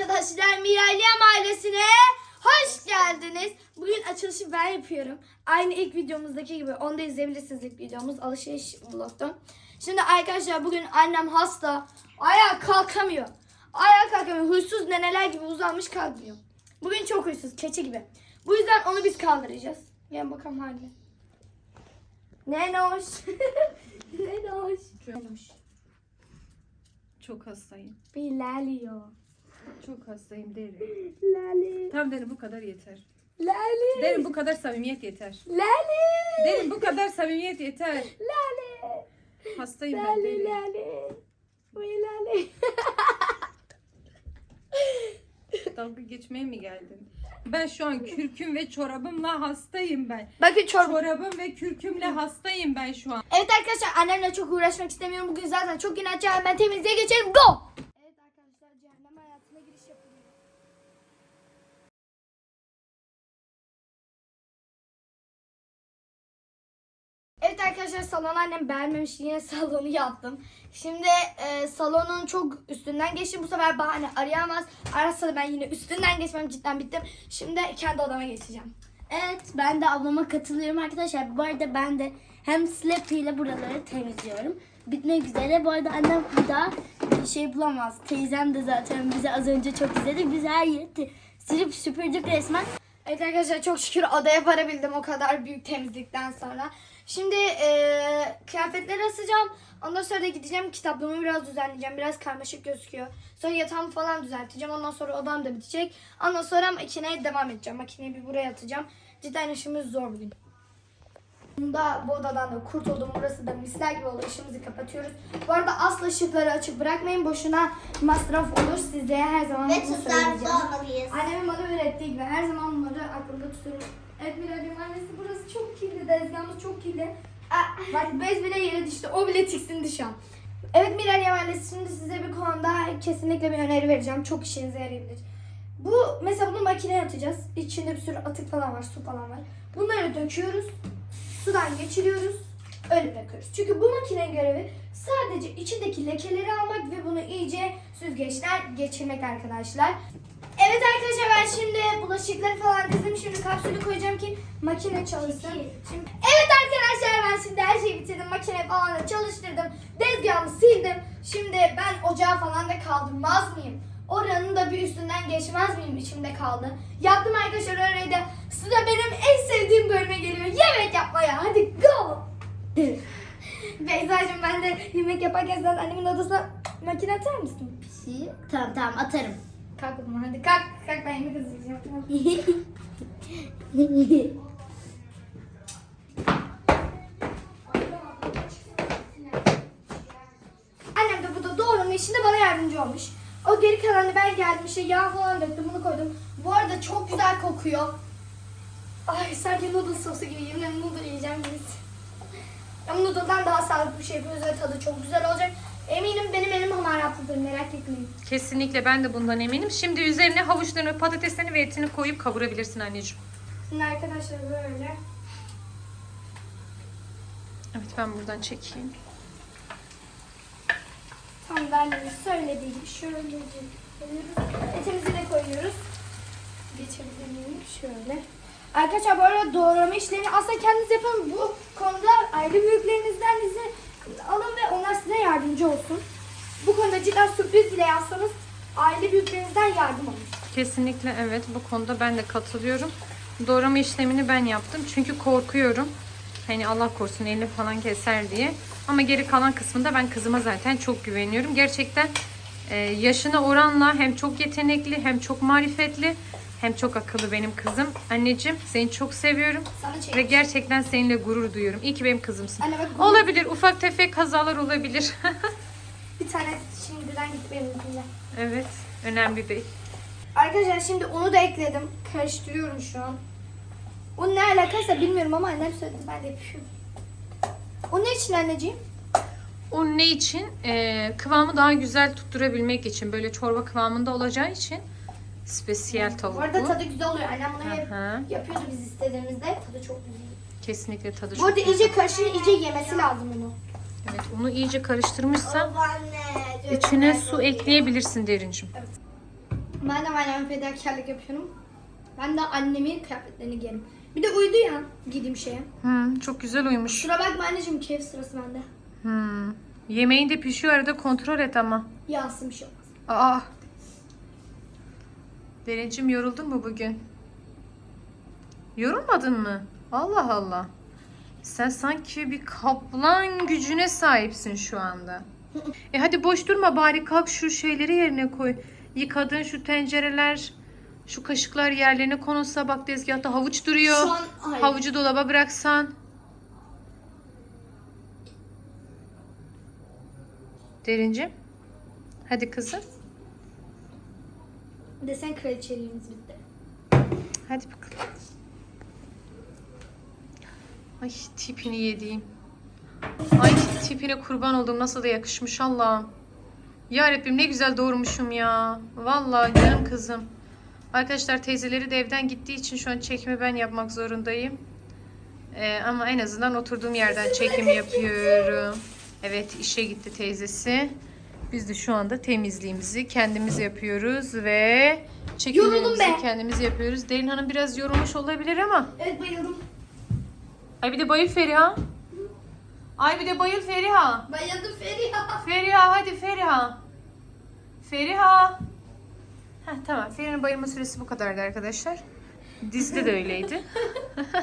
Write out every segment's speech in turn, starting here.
arkadaşlar Miralyam ailesine hoş geldiniz. Bugün açılışı ben yapıyorum. Aynı ilk videomuzdaki gibi. Onu da izleyebilirsiniz ilk videomuz. Alışveriş vlogtu. Şimdi arkadaşlar bugün annem hasta. Ayağa kalkamıyor. Ayağa kalkamıyor. Huysuz neneler gibi uzanmış kalkmıyor. Bugün çok huysuz. Keçi gibi. Bu yüzden onu biz kaldıracağız. Gel bakalım haline. Nenoş. Nenoş. Nenoş. Çok hastayım. Bilalio. Çok hastayım derim. Lali. Tamam derim bu kadar yeter. Lali. Derim bu kadar samimiyet yeter. Lali. Derim bu kadar samimiyet yeter. Lale. Hastayım ben Lale derim. lale. Oy lale. Dalga geçmeye mi geldin? Ben şu an kürküm ve çorabımla hastayım ben. Bakın çorba. Çorabım ve kürkümle hastayım ben şu an. Evet arkadaşlar annemle çok uğraşmak istemiyorum. Bugün zaten çok inatçı. Hemen temizliğe geçelim. Go. Evet arkadaşlar salon annem beğenmemiş yine salonu yaptım. Şimdi e, salonun çok üstünden geçtim. Bu sefer bahane arayamaz. Arasa ben yine üstünden geçmem cidden bittim. Şimdi kendi odama geçeceğim. Evet ben de ablama katılıyorum arkadaşlar. Bu arada ben de hem Slappy ile buraları temizliyorum. Bitmek üzere. Bu arada annem bir daha şey bulamaz. Teyzem de zaten bize az önce çok izledi. Biz her yeri silip süpürdük resmen. Evet arkadaşlar çok şükür odaya varabildim o kadar büyük temizlikten sonra. Şimdi eee kıyafetleri asacağım. Ondan sonra da gideceğim kitaplığımı biraz düzenleyeceğim. Biraz karmaşık gözüküyor. Sonra yatağımı falan düzelteceğim. Ondan sonra odam da bitecek. Ondan sonra makineye devam edeceğim. Makineyi bir buraya atacağım. Cidden işimiz zor bugün. Bunda bu odadan da kurtuldum. Burası da misler gibi oldu. Işığımızı kapatıyoruz. Bu arada asla ışıkları açık bırakmayın. Boşuna masraf olur. Size her zaman Ve bunu söyleyeceğim. olmalıyız. Annemin bana öğrettiği gibi her zaman bunları aklımda tutuyorum. Evet Miral'cim annesi burası çok kirli. Dezgahımız çok kirli. Aa, Bak bez bile yere düştü. O bile tiksindi şu an. Evet Miral'cim annesi şimdi size bir konuda kesinlikle bir öneri vereceğim. Çok işinize yarayabilir. Bu mesela bunu makineye atacağız. İçinde bir sürü atık falan var, su falan var. Bunları döküyoruz. Sudan geçiriyoruz. Öyle bırakıyoruz. Çünkü bu makinenin görevi sadece içindeki lekeleri almak ve bunu iyice süzgeçten geçirmek arkadaşlar. Evet arkadaşlar ben şimdi bulaşıkları falan dizdim. Şimdi kapsülü koyacağım ki makine çalışsın. Şimdi, evet arkadaşlar ben şimdi her şeyi bitirdim. Makine falan da çalıştırdım. Dezgahımı sildim. Şimdi ben ocağı falan da kaldırmaz mıyım? Oranın da bir üstünden geçmez miyim? İçimde kaldı. Yaptım arkadaşlar orayı da. Sıra benim en sevdiğim bölüme geliyor. Yemek yapmaya. Hadi go! Beyza'cığım ben de yemek yaparken sen annemin odasına makine atar mısın? Tamam tamam atarım. Kalk o zaman hadi kalk. Kalk ben yemek hazırlayacağım. Annem de burada doğrama işinde bana yardımcı olmuş. O geri kalanı ben geldim işte yağ falan döktüm bunu koydum. Bu arada çok güzel kokuyor. Ay sanki noodle sosu gibi yemin ederim noodle yiyeceğim biz. Ama noodle'dan daha sağlıklı bir şey yapıyoruz ve tadı çok güzel olacak. Eminim benim elim hamaratlıdır merak etmeyin. Kesinlikle ben de bundan eminim. Şimdi üzerine havuçlarını, patateslerini ve etini koyup kavurabilirsin anneciğim. Şimdi arkadaşlar böyle. Evet ben buradan çekeyim. Berlin'in söylediği gibi şöyle. Etimizi de koyuyoruz. Geçebilir miyim? Şöyle. Arkadaşlar bu arada doğrama işlerini aslında kendiniz yapın. Bu konuda aile büyüklerinizden izin alın ve onlar size yardımcı olsun. Bu konuda cidden sürpriz bile yapsanız aile büyüklerinizden yardım alın. Kesinlikle evet bu konuda ben de katılıyorum. Doğrama işlemini ben yaptım çünkü korkuyorum. Hani Allah korusun elini falan keser diye. Ama geri kalan kısmında ben kızıma zaten çok güveniyorum. Gerçekten e, yaşına oranla hem çok yetenekli hem çok marifetli hem çok akıllı benim kızım. Anneciğim seni çok seviyorum ve gerçekten seninle gurur duyuyorum. İyi ki benim kızımsın. Anne bak Olabilir ufak tefek kazalar olabilir. bir tane şimdiden git benim yüzümden. evet önemli değil. Arkadaşlar şimdi unu da ekledim. Karıştırıyorum şu an. Un ne alakaysa bilmiyorum ama annem söyledi. Ben de yapıyorum. O ne için anneciğim? O ne için? Ee, kıvamı daha güzel tutturabilmek için. Böyle çorba kıvamında olacağı için. Spesiyel tavuk Bu arada tadı güzel oluyor. Annem bunu hep Aha, yapıyordu biz istediğimizde. Tadı çok güzel. kesinlikle tadı Bu çok arada iyice karışır, iyice yemesi lazım bunu. Evet, unu iyice karıştırmışsa Babaanne. içine su ekleyebilirsin derincim. Ben de anneme fedakarlık yapıyorum. Ben de annemin kıyafetlerini giyerim. Bir de uyudu ya giydiğim şeye. Hmm, çok güzel uyumuş. Şura bakma anneciğim keyif sırası bende. Hmm. Yemeğin de pişiyor arada kontrol et ama. Yağsın bir şey olmaz. Aa. Derincim yoruldun mu bugün? Yorulmadın mı? Allah Allah. Sen sanki bir kaplan gücüne sahipsin şu anda. E hadi boş durma bari kalk şu şeyleri yerine koy. Yıkadığın şu tencereler, şu kaşıklar yerlerine konulsa bak tezgahta havuç duruyor. Şu an hayır. Havucu dolaba bıraksan. Derincim. Hadi kızım. Desen kraliçeliğimiz bitti. Hadi bakalım. Ay tipini yediğim. Ay tipine kurban oldum. Nasıl da yakışmış Allah'ım. Ya Rabbim ne güzel doğurmuşum ya. Vallahi canım kızım. Arkadaşlar teyzeleri de evden gittiği için şu an çekimi ben yapmak zorundayım. Ee, ama en azından oturduğum yerden çekim yapıyorum. Evet işe gitti teyzesi. Biz de şu anda temizliğimizi kendimiz yapıyoruz ve çekimlerimizi kendimiz yapıyoruz. Derin Hanım biraz yorulmuş olabilir ama. Evet bayıldım. Ay bir de bayıl Feriha. Ay bir de bayıl Feriha. Bayıldım Feriha. Feriha hadi Feriha. Feriha. Heh, tamam Feriha'nın bayılma süresi bu kadardı arkadaşlar. Dizide de öyleydi.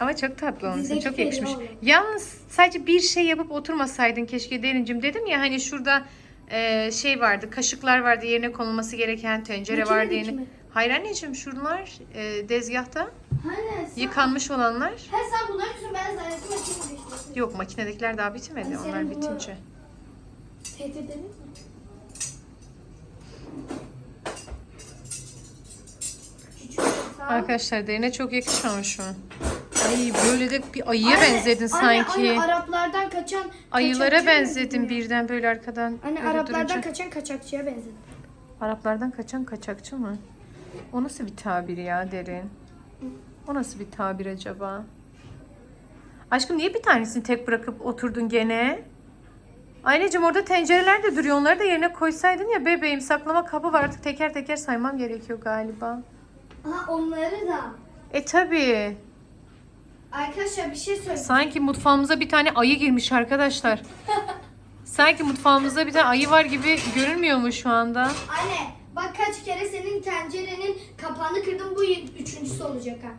Ama çok tatlı olmuşsun. Çok yakışmış. Feriha oldu. Yalnız sadece bir şey yapıp oturmasaydın keşke Derincim. Dedim ya hani şurada e, şey vardı. Kaşıklar vardı yerine konulması gereken tencere vardı. Yerine... Hayır anneciğim şunlar e, dezgahta Hani sen... yıkanmış olanlar. He sen bunları düşün ben zannettim makine değiştirdim. Yok makinedekiler daha bitmedi. Hani Onlar bitince. Tehdit ederiz mi? Arkadaşlar derine çok yakışmamış mı? Ay böyle de bir ayıya Anne, benzedin anne, sanki. Anne Araplardan kaçan Ayılara benzedin birden böyle arkadan. Anne böyle Araplardan durunca. kaçan kaçakçıya benzedim. Araplardan kaçan kaçakçı mı? O nasıl bir tabir ya derin? O nasıl bir tabir acaba? Aşkım niye bir tanesini tek bırakıp oturdun gene? Anneciğim orada tencereler de duruyor. Onları da yerine koysaydın ya bebeğim. Saklama kabı var artık teker teker saymam gerekiyor galiba. Aha onları da. E tabii. Arkadaşlar bir şey söyleyeyim. Sanki mutfağımıza bir tane ayı girmiş arkadaşlar. Sanki mutfağımızda bir tane ayı var gibi görünmüyor mu şu anda? Anne bak kaç kere senin tencerenin kapağını kırdım bu üçüncüsü olacak ha.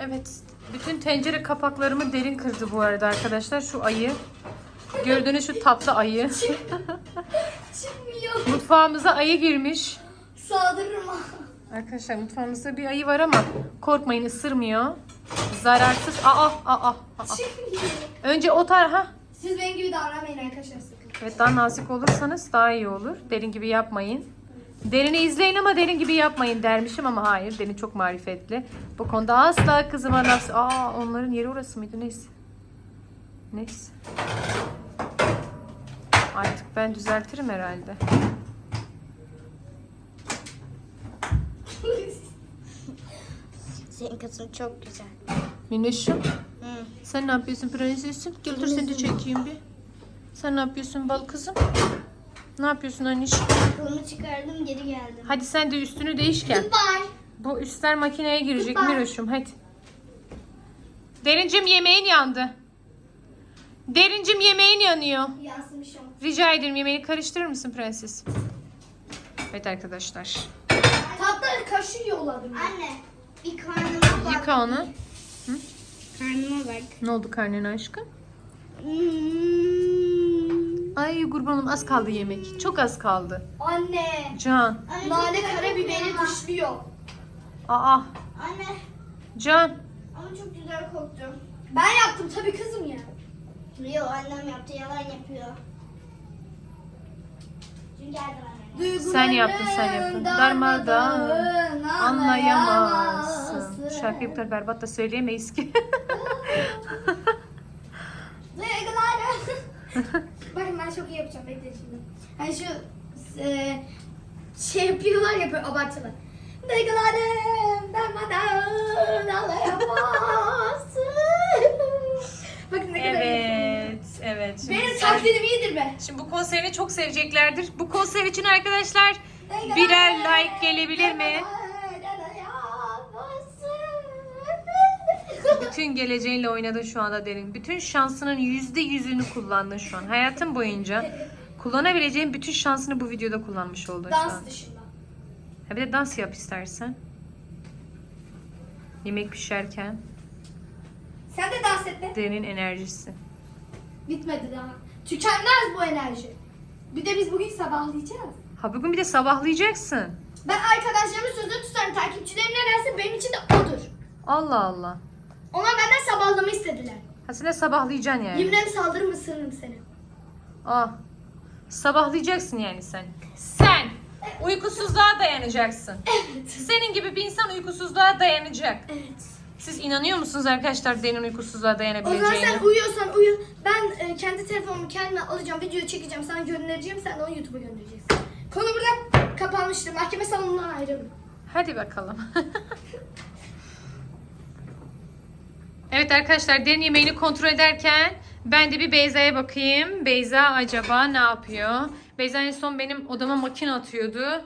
Evet. Bütün tencere kapaklarımı derin kırdı bu arada arkadaşlar. Şu ayı. Gördüğünüz şu tatlı ayı. Çıkmıyor. Mutfağımıza ayı girmiş. Saldırırım. Arkadaşlar mutfağımızda bir ayı var ama korkmayın ısırmıyor. Zararsız. Aa aa aa. Çıkmıyor. Önce o tar ha. Siz benim gibi davranmayın arkadaşlar sakın. Evet daha nazik olursanız daha iyi olur. Derin gibi yapmayın. Derini izleyin ama derin gibi yapmayın dermişim ama hayır. Derin çok marifetli. Bu konuda asla kızıma laf... Aa onların yeri orası mıydı? Neyse. Neyse. Ben düzeltirim herhalde. Senin kızın çok güzel. Minnoşum. Sen ne yapıyorsun prensesim? Gel dur seni de çekeyim bir. Sen ne yapıyorsun bal kızım? Ne yapıyorsun anneciğim? Kolumu çıkardım geri geldim. Hadi sen de üstünü değiş gel. Goodbye. Bu üstler makineye girecek. Miroş'um hadi. Derincim yemeğin yandı. Derincim yemeğin yanıyor. Olmaz. Rica ederim yemeğini karıştırır mısın prenses? Evet arkadaşlar. Tatlı kaşığı yolladım. Anne bir karnıma bak. Yıka onu. Karnıma bak. Ne oldu karnına aşkım? Hmm. Ay kurbanım az kaldı yemek. Çok az kaldı. Anne. Can. Nane karabiberi dışlıyor. Aa. Anne Can. ama çok güzel koktu. Ben yaptım tabii kızım ya. Yok annem yaptı yalan yapıyor. Geldi annem. Sen yaptın, sen yaptın. Darmadağın, Anlayamazsın. Şarkıyı bu kadar berbat da söyleyemeyiz ki. Duygularım. Bakın ben çok iyi yapacağım. Bekle şimdi. Hani şu e, şey yapıyorlar ya böyle abartılı. Duygularım darmadan anlayamazsın. Bakın ne kadar iyi. Evet. Şimdi Benim sen- taklidim iyidir be. Şimdi bu konserini çok seveceklerdir. Bu konser için arkadaşlar Birer like gelebilir mi? Bütün geleceğinle oynadın şu anda derin. Bütün şansının yüzde yüzünü kullandın şu an. Hayatın boyunca kullanabileceğin bütün şansını bu videoda kullanmış oldun şu an. Dans dışında. Ha bir de dans yap istersen. Yemek pişerken Sen de dans et be. derinin enerjisi. Bitmedi daha. Tükenmez bu enerji. Bir de biz bugün sabahlayacağız. Ha bugün bir de sabahlayacaksın. Ben arkadaşlarımın sözünü tutarım. Takipçilerim ne derse benim için de odur. Allah Allah. Onlar benden sabahlama istediler. Ha sen de sabahlayacaksın yani. Yeminle saldırırım ısırırım seni. Ah. Sabahlayacaksın yani sen. Sen uykusuzluğa dayanacaksın. Evet. Senin gibi bir insan uykusuzluğa dayanacak. Evet. Siz inanıyor musunuz arkadaşlar Den'in uykusuzluğa O zaman dayanabileceğine? sen uyuyorsan uyu. Kendi telefonumu kendime alacağım, video çekeceğim, sana göndereceğim. Sen de onu YouTube'a göndereceksin. Konu burada kapanmıştır. Mahkeme salonundan ayrılın. Hadi bakalım. evet arkadaşlar derin yemeğini kontrol ederken ben de bir Beyza'ya bakayım. Beyza acaba ne yapıyor? Beyza en son benim odama makine atıyordu.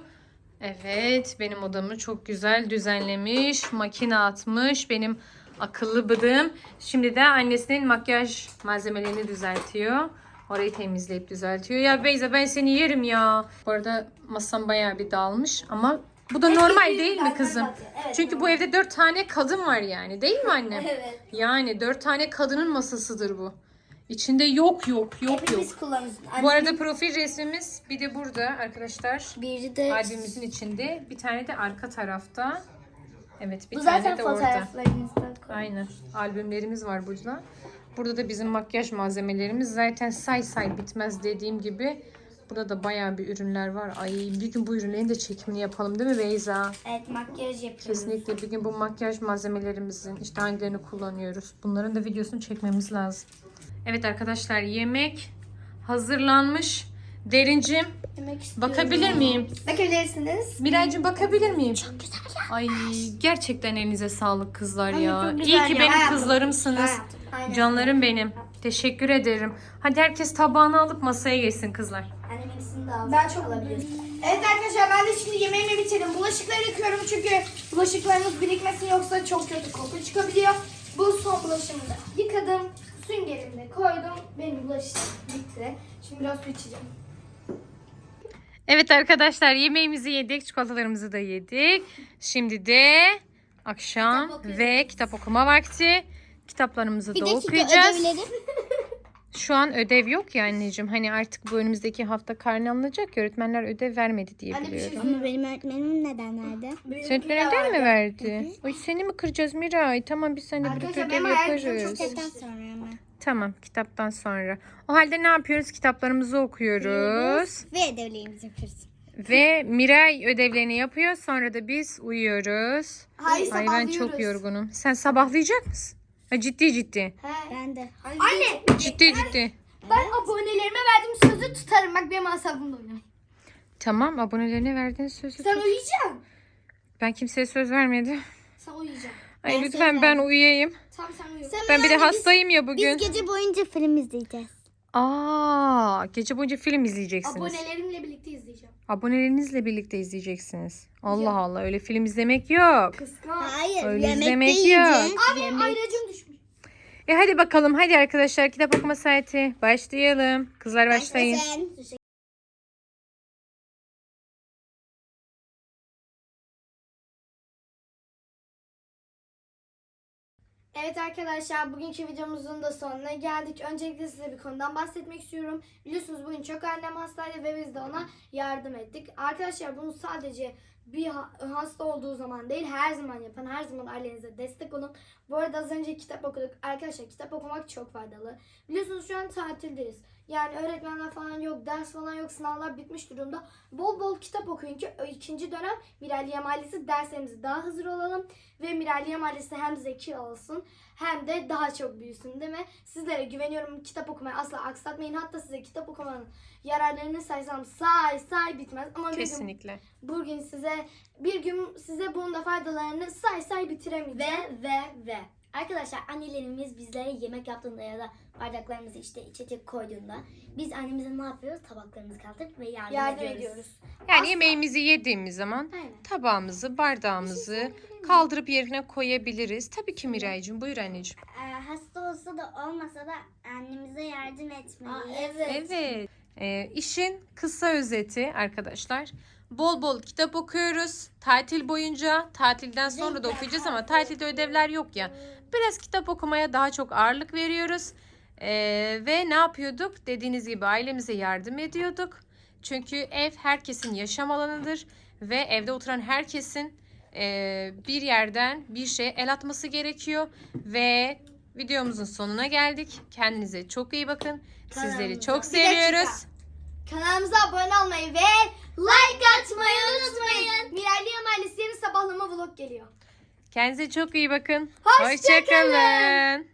Evet benim odamı çok güzel düzenlemiş. Makine atmış. Benim akıllı bıdığım. Şimdi de annesinin makyaj malzemelerini düzeltiyor. Orayı temizleyip düzeltiyor. Ya Beyza ben seni yerim ya. Bu arada masam bayağı bir dağılmış ama bu da normal değil mi kızım? Evet, Çünkü bu evde dört tane kadın var yani değil mi anne? Evet. Yani dört tane kadının masasıdır bu. İçinde yok yok yok yok. Hepimiz kullanırız. Bu arada profil resmimiz bir de burada arkadaşlar. Biri de Albümümüzün içinde. Bir tane de arka tarafta. Evet bir bu tane zaten de orada. fotoğraflarımızda koy. Aynen. Albümlerimiz var burada. Burada da bizim makyaj malzemelerimiz. Zaten say say bitmez dediğim gibi. Burada da bayağı bir ürünler var. Ay bir gün bu ürünlerin de çekimini yapalım değil mi Beyza? Evet makyaj yapıyoruz. Kesinlikle bir gün bu makyaj malzemelerimizin işte hangilerini kullanıyoruz. Bunların da videosunu çekmemiz lazım. Evet arkadaşlar yemek hazırlanmış. Derincim Yemek istiyorum. bakabilir miyim? Bakabilirsiniz. Miraycığım bakabilir miyim? Çok güzel ya. Ay gerçekten elinize sağlık kızlar Ay, ya. çok İyi ki ya. benim Hayatım. kızlarımsınız. Aynen. Canlarım benim. Teşekkür ederim. Hadi herkes tabağını alıp masaya geçsin kızlar. İkisini de. Ben çok alabilirim. Evet arkadaşlar ben de şimdi yemeğimi bitirdim. Bulaşıkları yıkıyorum çünkü bulaşıklarımız birikmesin yoksa çok kötü koku çıkabiliyor. Bu son bulaşığımı da yıkadım. Süngerimi de koydum. Benim bulaşığım bitti. Şimdi biraz su içeceğim. Evet arkadaşlar yemeğimizi yedik, çikolatalarımızı da yedik. Şimdi de akşam Kitap ve kitap okuma vakti. Kitaplarımızı Bir da dakika okuyacağız. ödevlerim. Şu an ödev yok ya anneciğim. Hani artık bu önümüzdeki hafta karne alınacak ya öğretmenler ödev vermedi diye Anne şey biliyorum. Ama benim öğretmenim neden nerede? Sen ödev mi verdi? Ay seni mi kıracağız Miray? Tamam biz seninle birlikte Arkadaşlar, ödev benim hayal yaparız. çok Kitaptan sonra ama. Tamam kitaptan sonra. O halde ne yapıyoruz? Kitaplarımızı okuyoruz. Ve ödevlerimizi yapıyoruz. Ve Miray ödevlerini yapıyor. Sonra da biz uyuyoruz. Hayır Ay ben sabahlıyoruz. çok yorgunum. Sen sabahlayacak mısın? Ha, ciddi ciddi. He. Ben de. Anne Ciddi ciddi. ben abonelerime verdiğim sözü tutarım. Bak benim asabımda oynar. Tamam abonelerine verdiğin sözü. Sen tut. uyuyacaksın. Ben kimseye söz vermedim. Sen uyuyacaksın. Ay Ben lütfen ben uyuyayım. Tamam sen uyu. Ben bir de hastayım ya bugün. Biz gece boyunca film izleyeceğiz. Aa, gece boyunca film izleyeceksiniz. Abonelerimle birlikte izleyeceğim. Abonelerinizle birlikte izleyeceksiniz. Allah Allah öyle film izlemek yok. Kıskan. Hayır Öyle yemek de izlemek yiyeceğiz. Abi benim ayracım düşmüş. E hadi bakalım hadi arkadaşlar kitap okuma saati başlayalım. Kızlar başlayın. Başlasın. Evet arkadaşlar bugünkü videomuzun da sonuna geldik. Öncelikle size bir konudan bahsetmek istiyorum. Biliyorsunuz bugün çok annem hastaydı ve biz de ona yardım ettik. Arkadaşlar bunu sadece bir ha- hasta olduğu zaman değil her zaman yapın. Her zaman ailenize destek olun. Bu arada az önce kitap okuduk. Arkadaşlar kitap okumak çok faydalı. Biliyorsunuz şu an tatildeyiz. Yani öğretmenler falan yok, ders falan yok, sınavlar bitmiş durumda. Bol bol kitap okuyun ki ikinci dönem Miraliye Mahallesi derslerimize daha hazır olalım. Ve Miraliye Mahallesi hem zeki olsun hem de daha çok büyüsün değil mi? Sizlere güveniyorum kitap okumayı asla aksatmayın. Hatta size kitap okumanın yararlarını saysam say say bitmez. Ama Kesinlikle. bugün size bir gün size bunun da faydalarını say say bitiremeyeceğim. Ve ve ve. Arkadaşlar annelerimiz bizlere yemek yaptığında ya da bardaklarımızı işte içecek koyduğunda biz annemize ne yapıyoruz? Tabaklarımızı kaldırıp ve yardım, Yardım ediyoruz. ediyoruz. Yani yemeğimizi yediğimiz zaman Aynen. tabağımızı, bardağımızı kaldırıp yerine koyabiliriz. Tabii ki Miraycığım. Buyur anneciğim. Ee, hasta olsa da olmasa da annemize yardım etmeliyiz. evet. Evet. Ee, işin kısa özeti arkadaşlar. Bol bol kitap okuyoruz. Tatil boyunca, tatilden sonra da okuyacağız ama tatilde ödevler yok ya. Biraz kitap okumaya daha çok ağırlık veriyoruz. Ee, ve ne yapıyorduk? Dediğiniz gibi ailemize yardım ediyorduk. Çünkü ev herkesin yaşam alanıdır ve evde oturan herkesin e, bir yerden bir şeye el atması gerekiyor ve videomuzun sonuna geldik. Kendinize çok iyi bakın. Sizleri çok seviyoruz. Kanalımıza abone olmayı ve like atmayı unutmayın. Miray Liyan ailesi yarın sabahlama vlog geliyor. Kendinize çok iyi bakın. Hoşça Hoşça kalın.